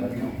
อะ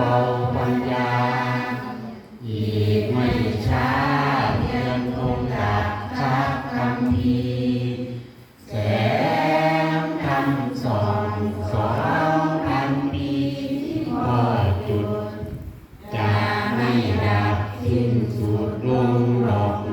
เบาปัญญา อีกไม่ช้าเพียงคงดับชักคำพีแสงธรรมสอนสองพันปีที่พอจุด จะไม่ดับสิ้นสุดลงหรอก